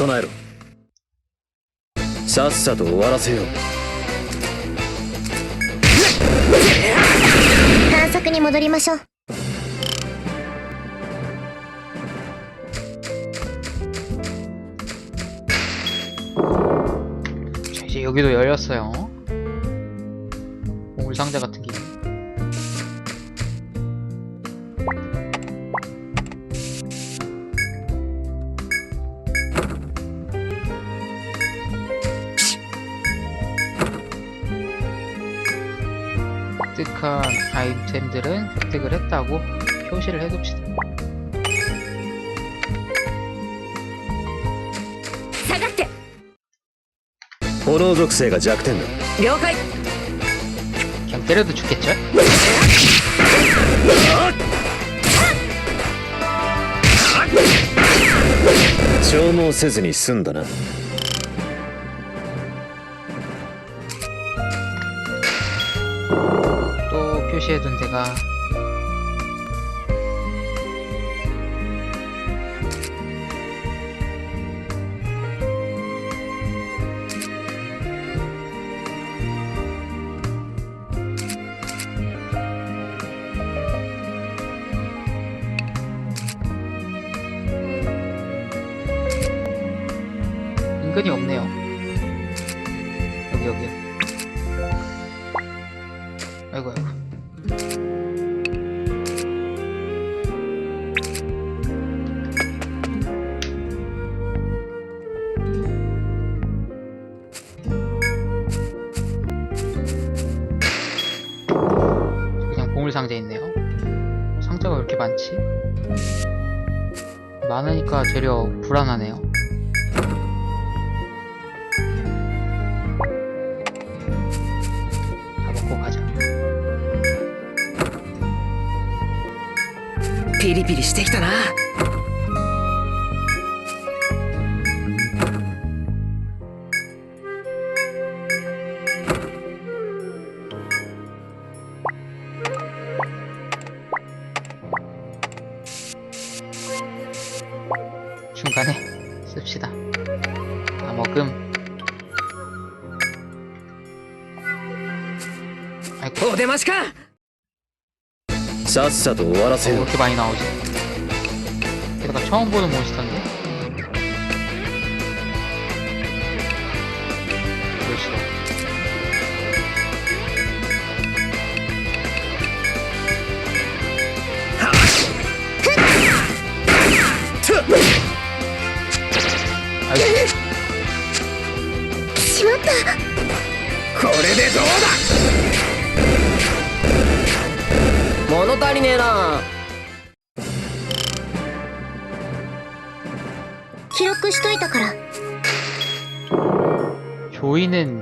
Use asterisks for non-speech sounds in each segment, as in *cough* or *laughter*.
備えろさっさと終わらせよう探索に戻りましょう。 자, 이제 여기도 열렸어요. 보물 상자 같은 게. 획득한 아이템들은 획득을 했다고 표시를 해둡시다. 下がって炎属性が弱点だ了解 그냥 때려도 죽겠죠? 消耗せずに済んだな 또 표시해둔 데가 많으니까 되려 불안하네요. 다 먹고 가자. ピリピリしてきたな。 さっさと終わらせ왜 よう 이렇게 많이 나오지? 게다가 처음 보는 몬스터인데?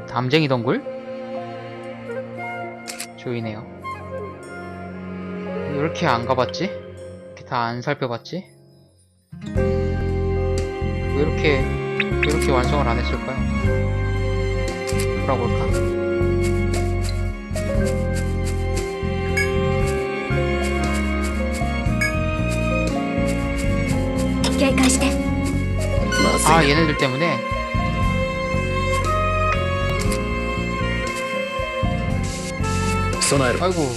담쟁이 덩굴? 조이네요 이렇게 안 가봤지? 이렇게 다 안 살펴봤지? 왜 이렇게 왜 이렇게 완성을 안 했을까요? 돌아볼까? 아 얘네들 때문에 備えろ 아이고,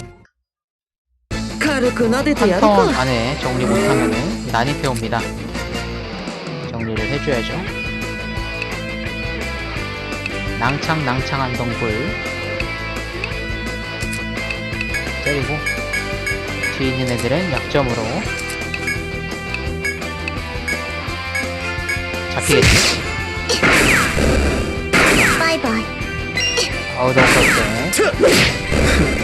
軽く撫でてや 한 る 턴 か 안에 정리 못하면은 난입해 옵니다. 정리를 해줘야죠. 낭창 낭창한 덩굴 때리고 뒤에 있는 애들은 약점으로 잡히겠지? バイ 어우 너무 그렇게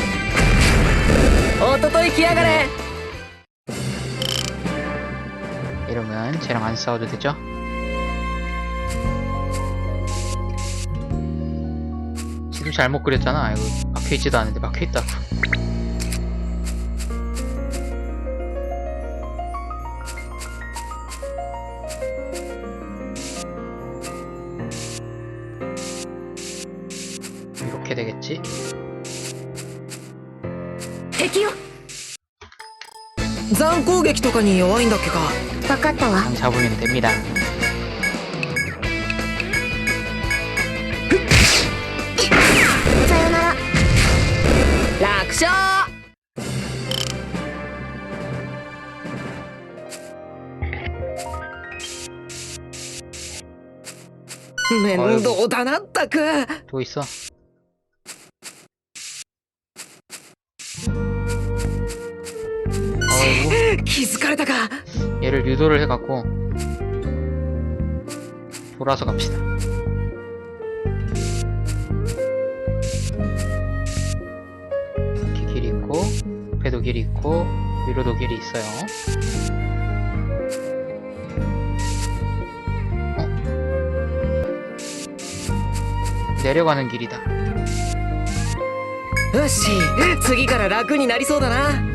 おととい来やがれ 이러면 쟤랑 안 싸워도 되죠? 지도 잘못 그렸잖아 이거 박혀있지도 않은데 박혀있다고 撃とかに弱いんだっけかわかったわ 당 잡으면 됩니다 さよなら楽勝面倒だなったく 또 있어 어이구 気づかれたか 얘를 유도를 해갖고 돌아서 갑시다. 이렇게 길이 있고 배도 길이 있고 위로도 길이 있어요. 어? 내려가는 길이다. よし次から楽になりそうだな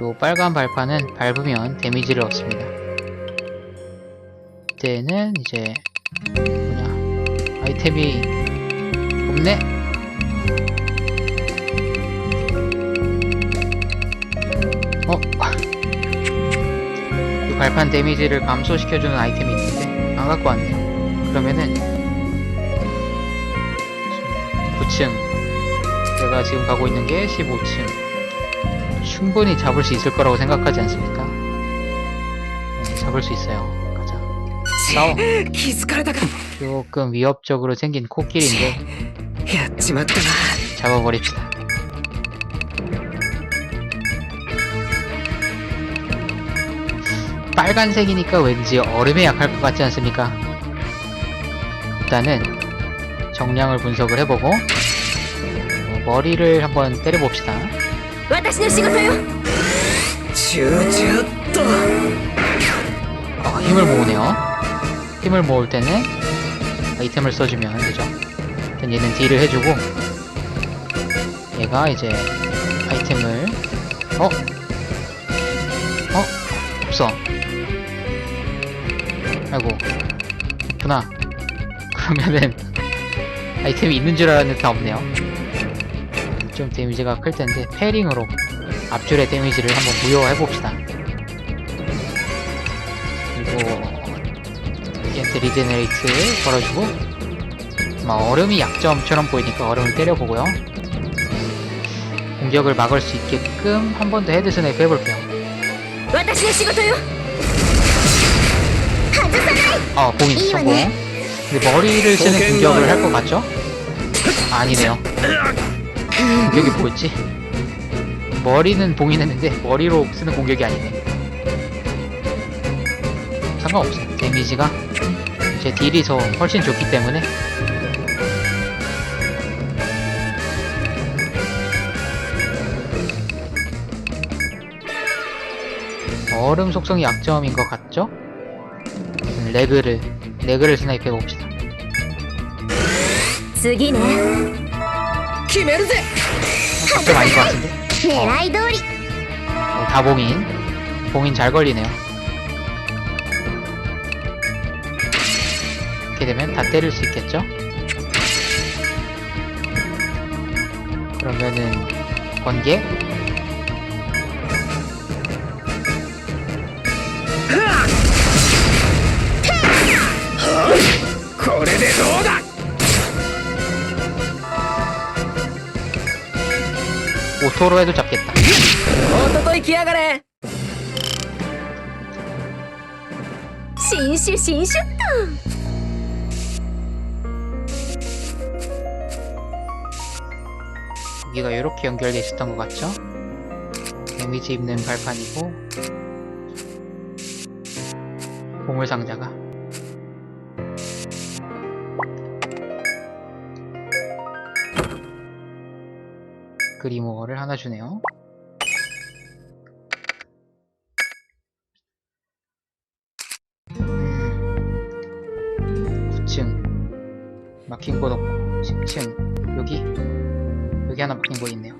요 빨간 발판은 밟으면 데미지를 얻습니다. 이때는 이제 뭐냐 아이템이 없네. 어? 이 발판 데미지를 감소시켜주는 아이템이 있는데 안 갖고 왔네요. 그러면은 9층 제가 지금 가고 있는 게 15층 충분히 잡을 수 있을 거라고 생각하지 않습니까? 네, 잡을 수 있어요. 가자. 싸워. 조금 위협적으로 생긴 코끼리인데 잡아버립시다. 빨간색이니까 왠지 얼음에 약할 것 같지 않습니까? 일단은 정량을 분석을 해보고 어, 머리를 한번 때려봅시다. 私の仕事よ集中っと 어, 힘을 모으네요. 힘을 모을 때는 아이템을 써주면 되죠. 일단 얘는 딜을 해주고 얘가 이제 아이템을 어? 어? 없어. 아이고 있구나. *laughs* 그러면은 아이템이 있는 줄 알았는데 다 없네요. 좀 데미지가 클 텐데 패링으로 앞줄의 데미지를 한번 무효해봅시다 그리고 엔트 리제네레이트 걸어주고 막 얼음이 약점처럼 보이니까 얼음을 때려보고요. 공격을 막을 수 있게끔 한 번 더 헤드 스냅 해볼게요. 어, 봉인 성공. 근데 머리를 쓰는 공격을 할 것 같죠? 아니네요. 공격이 뭐였지? 머리는 봉인했는데 머리로 쓰는 공격이 아니네. 상관없어요. 데미지가 제 딜이 더 훨씬 좋기 때문에. 얼음 속성이 약점인 것 같죠? 음, 레그를 레그를 스나이프 해봅시다. 次ね 決めるぜ 약점 아닌 것 같은데 狙い通り 어, 다 봉인 봉인 잘 걸리네요 이렇게 되면 다 때릴 수 있겠죠? 그러면은 번개 도로에도 잡겠다. 오토도이 기아가래. 신슈 신슈탕. 여기가 이렇게 연결돼 있었던 것 같죠? 데미지 입는 발판이고 보물 상자가 그리모어를 하나 주네요. 음, 9층 막힌 곳 없고 10층 여기 여기 하나 막힌 곳 있네요.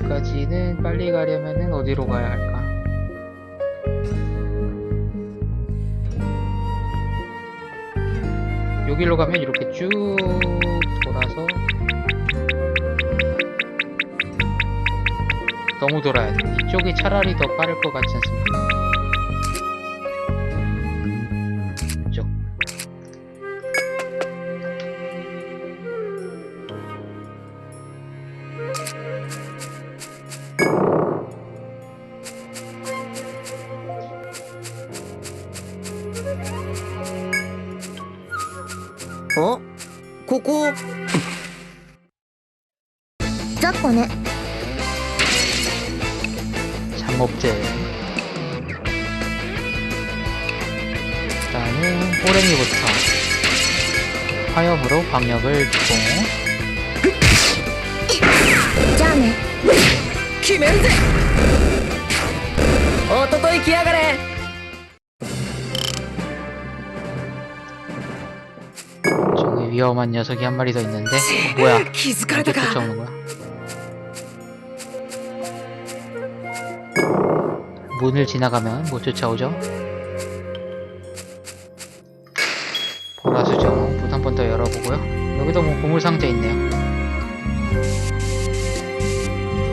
여기까지는 빨리 가려면은 어디로 가야 할까? 여기로 가면 이렇게 쭉 돌아서 너무 돌아야 돼. 이쪽이 차라리 더 빠를 것 같지 않습니까? 이쪽.おここ雑魚ね 방법제. 일단은 호랭이부터 화염으로 방역을 주고. 오토토이 기아가래 위험한 녀석이 한 마리 더 있는데 뭐야? *laughs* 기스카르다가. 문을 지나가면 못 쫓아오죠? 보라수정 문한 번 더 열어보고요 여기도 뭐 보물 상자 있네요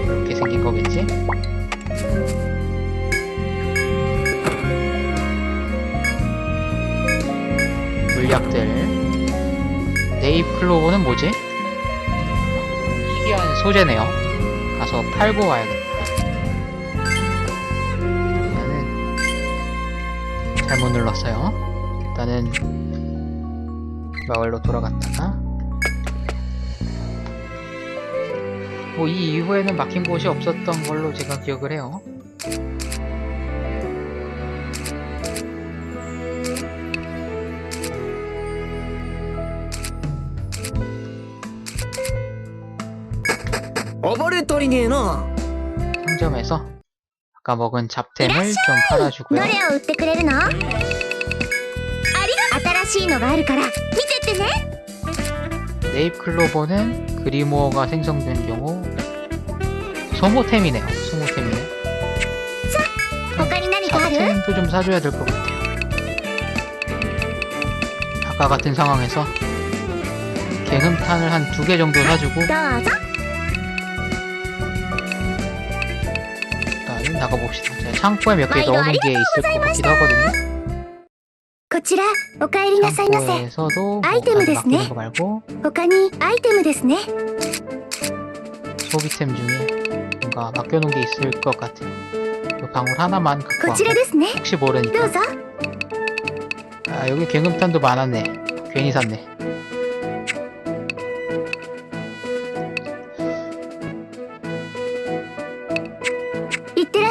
이렇게 생긴 거겠지? 물약들 네잎 클로버는 뭐지? 희귀한 소재네요. 가서 팔고 와야겠다. 잘못 눌렀어요. 일단은 마을로 돌아갔다가. 뭐 이 이후에는 막힌 곳이 없었던 걸로 제가 기억을 해요. 어버를 떨이니 해나 상점에서 아까 먹은 잡템을 좀 팔아주고요. 네잎클로버는 그리모어가 생성된 경우 소모템이네요. 소모템이네. 잡템도 좀 사줘야 될 것 같아요. 아까 같은 상황에서 개흠탄을 한 두 개 정도 사주고 나가봅시다. 제가 창고에 몇 개 넣어놓은 게 있을 것 같기도 하거든요. こちらお帰りなさいませ 창고에서도 뭐 아이템을 아직 됐네. 맡기는 거 말고 他にアイテムですね 소비템 중에 뭔가 맡겨놓은 게 있을 것 같아요. 이 방울 하나만 갖고 こちら 와고 ですね 혹시 ど 모르니까 うぞ 아 여기 갱음탄도 많았네 괜히 샀네 ら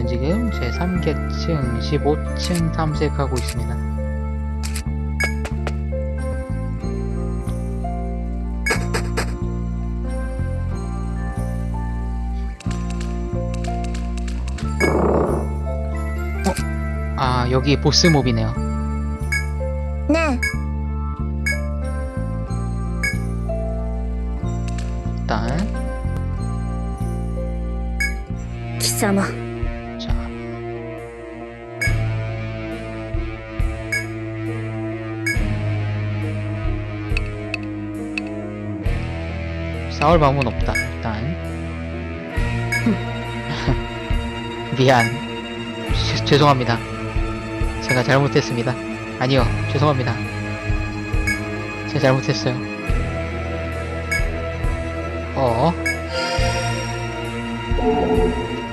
저는 지금 제 3계층 15층 탐색하고 있습니다 어? 아 여기 보스몹이네요 ね 일단 様 자. 싸울 마음은 없다, 일단. *laughs* 미안. 죄- 죄송합니다. 제가 잘못했습니다. 아니요, 죄송합니다. 제가 잘못했어요. 어?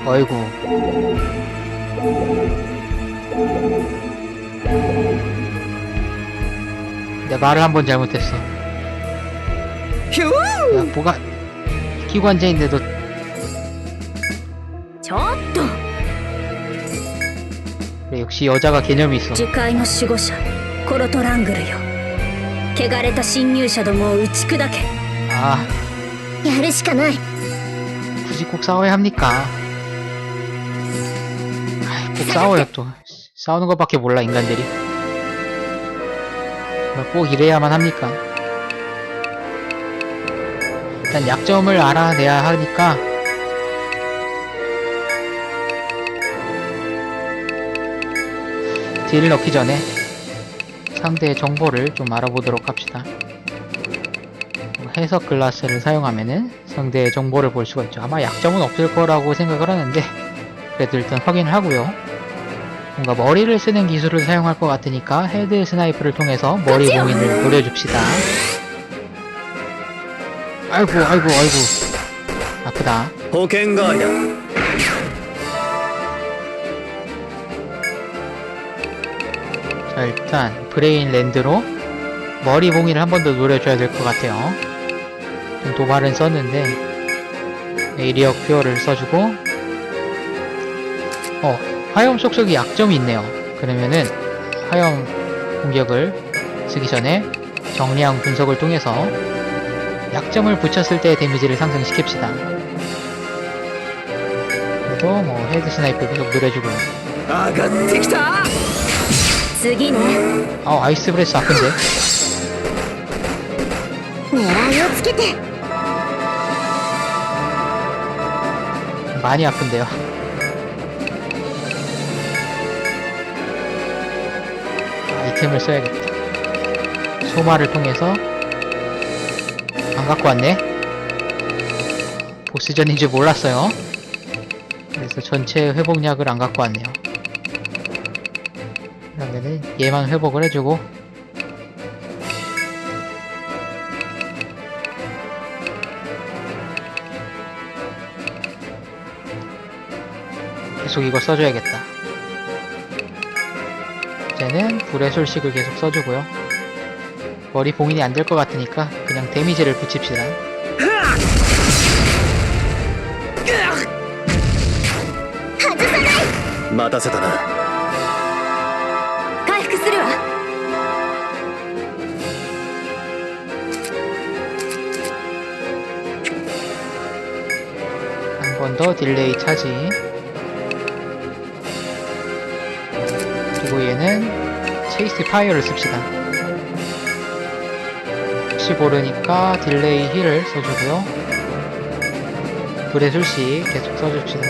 어이구. 내 말을 한 번 잘못했어. 휴 야, 뭐가 끼고 앉아있는데도 ちょっと 그래, 역시 여자가 개념이 있어. 次回の守護者コロトラングルよ汚れた侵入者どもを打ち砕け 아, やるしかない 굳이 꼭 싸워야 합니까? 아이, 꼭 싸워요 또. 싸우는 것밖에 몰라 인간들이. 뭐꼭 이래야만 합니까? 일단 약점을 알아내야 하니까 딜을 넣기 전에 상대의 정보를 좀 알아보도록 합시다. 해석 글라스를 사용하면은 상대의 정보를 볼 수가 있죠. 아마 약점은 없을 거라고 생각을 하는데 그래도 일단 확인을 하고요. 뭔가 머리를 쓰는 기술을 사용할 것 같으니까 헤드 스나이프를 통해서 머리 봉인을 노려줍시다. 아이고 아이고 아이고 아프다. 保険代わりだ 자 일단 브레인 랜드로 머리 봉인을 한 번 더 노려줘야 될 것 같아요. 좀 도발은 썼는데 에이리어 큐어를 써주고 어 화염 속속이 약점이 있네요. 그러면은 화염 공격을 쓰기 전에 정량 분석을 통해서 약점을 붙였을 때 데미지를 상승시킵시다. 그리고 뭐 헤드 스나이프 계속 노려주고. 아 아이스 브레스 아픈데. 많이 아픈데요. 아이템을 써야겠다. 소마를 통해서 갖고 왔네. 보스전인 줄 몰랐어요. 그래서 전체 회복약을 안 갖고 왔네요. 그러면은 얘만 회복을 해주고 계속 이거 써줘야겠다. 이제는 불의 술식을 계속 써주고요. 머리 봉인이 안 될 것 같으니까 그냥 데미지를 붙입시다. 待たせたな回復するわ 한 번 더 딜레이 차지. 그리고 얘는 체이스 파이어를 씁시다. 혹시 모르니까 딜레이 힐을 써주고요. 불의 술씨 계속 써줍시다.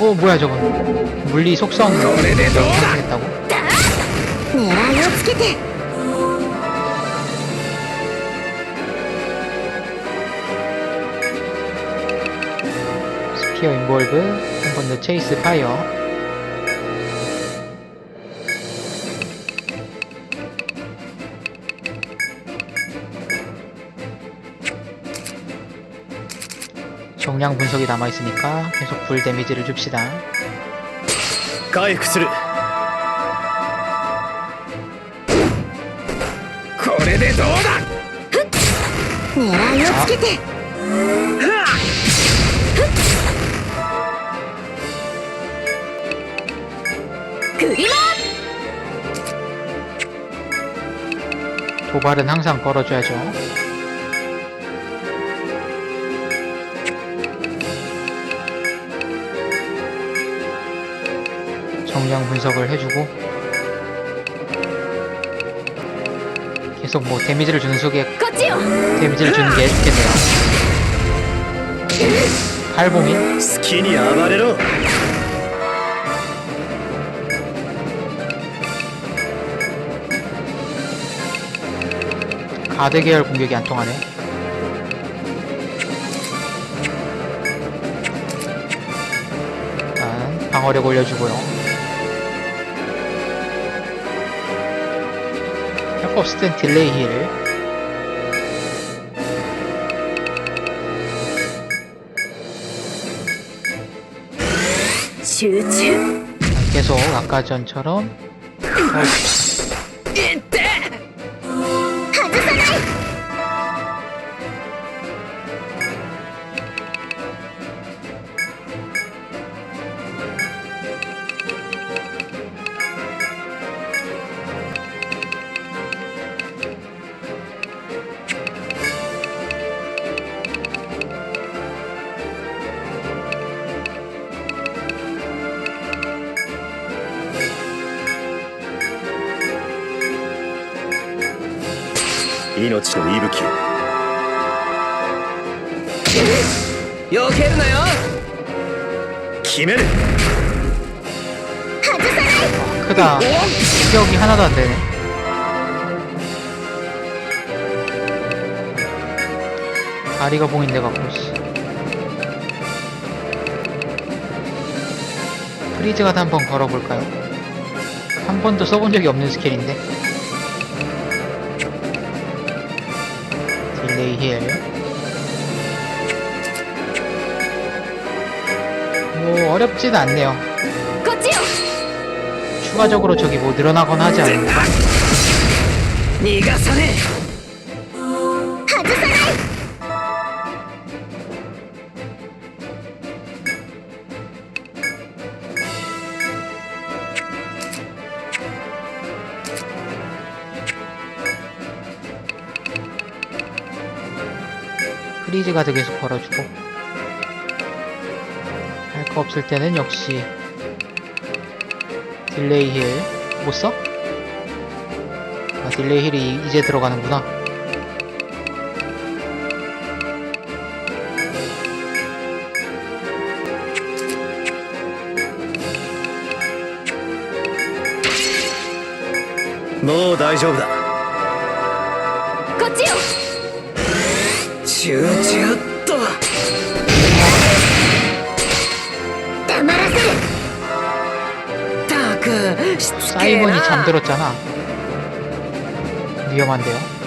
오 뭐야 저건 물리 속성 생겼다고? 스피어 인볼브 한 번 더 체이스 파이어 정량 분석이 남아있으니까 계속 불 데미지를 줍시다 回復するこれでどうだ狙いをつけて 도발은 항상 걸어줘야죠 동향 분석을 해주고 계속 뭐 데미지를 주는 속에 데미지를 주는 게 좋겠네요. 팔봉이? 스키니 아바레로. 가드 계열 공격이 안 통하네. 방어력 올려주고요. 땐 딜레이 힐.集中 계속 아까 전처럼 命の息吹避けるなよ決める 크다. 공격이 하나도 안 되네. 다리가 보인데 갖고 씨. 프리즈 가드 한번 걸어볼까요? 한 번도 써본 적이 없는 스킬인데. play here. 뭐 어렵진 않네요. 추가적으로 저기 뭐 늘어나거나 하지 않는다. 네가 선해. 프리즈 가드 계속 걸어주고 할 거 없을 때는 역시 딜레이 힐 못 써? 아 딜레이 힐이 이제 들어가는구나もう大丈夫だ 그 사이먼이 잠들었잖아. 위험한데요?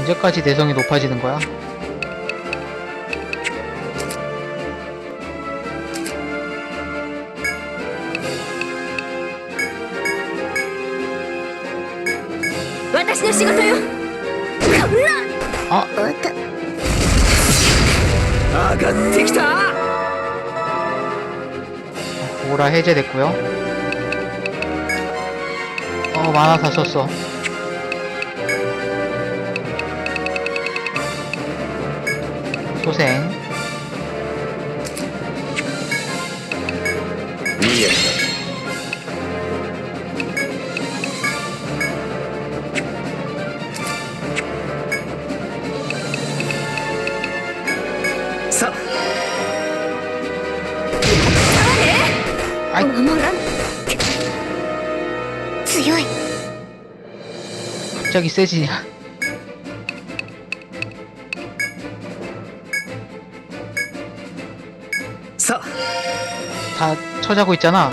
언제까지 내성이 높아지는 거야?私の仕事よこんなあおっと上がってきた 오라 해제됐고요 어 만화 다 썼어 고생. 어, 갑자기 세지냐. 다 처자고 있잖아.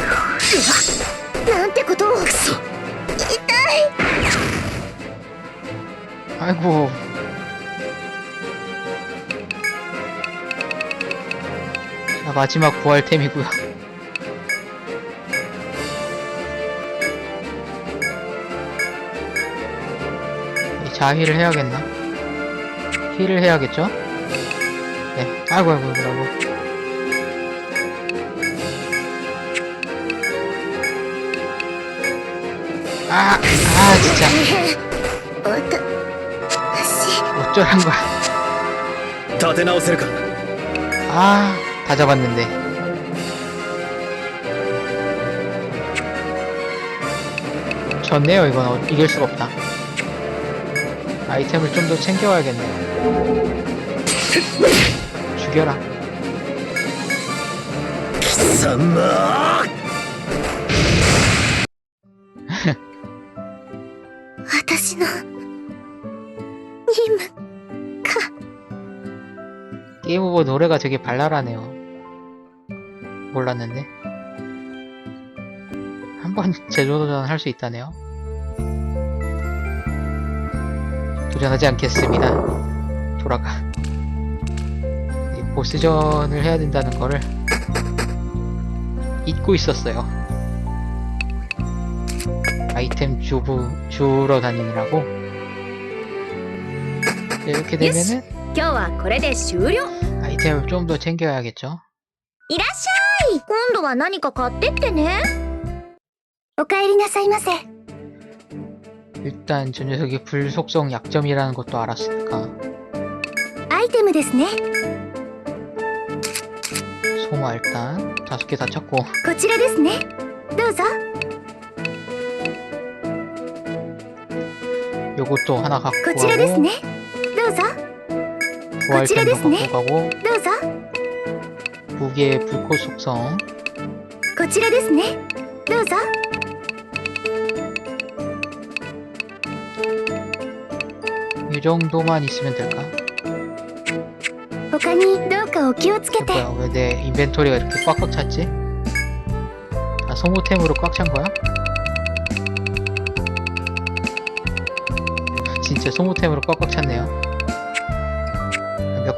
아이고. 자, 마지막 구할템이구요. 자힐을 해야겠나? 힐을 해야겠죠? 네. 아이고 아이고. 아이고. 아, 아, 진짜. 私 어쩌란 거야. 立て直せるか 아, 다 잡았는데. 졌네요, 이건. 어, 이길 수가 없다. 아이템을 좀 더 챙겨와야겠네요. 죽여라. 貴様 게임 오버 노래가 되게 발랄하네요. 몰랐는데. 한번 재도전 할 *laughs* 수 있다네요. 도전하지 않겠습니다. 돌아가. 이 보스전을 해야 된다는 거를 잊고 있었어요. 아이템 주부, 주러 다니느라고. 이렇게 되면은 今日はこれで終了 아이템을 좀 더 챙겨야겠죠? いらっしゃい今度は何か買ってってねお帰りなさいませ 일단 저 녀석이 불속성 약점이라는 것도 알았으니까 アイテムですね 소마 일단 다섯 개 다 찾고 こちらですねどうぞ 요것도 하나 갖고 こちらです 가고 ねどうぞ 부활템도こちらですね 갖고 가고 どうぞ 무기의 불꽃 속성 こちらですねどうぞ 이 정도만 있으면 될까? 他にどうかお気をつけ 이게 て 뭐야 왜 내 인벤토리가 이렇게 꽉꽉 찼지? 다 소모템으로 꽉 찬 거야? 진짜 소모템으로 꽉꽉 찼네요 몇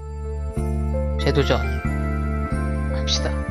재도전 합시다.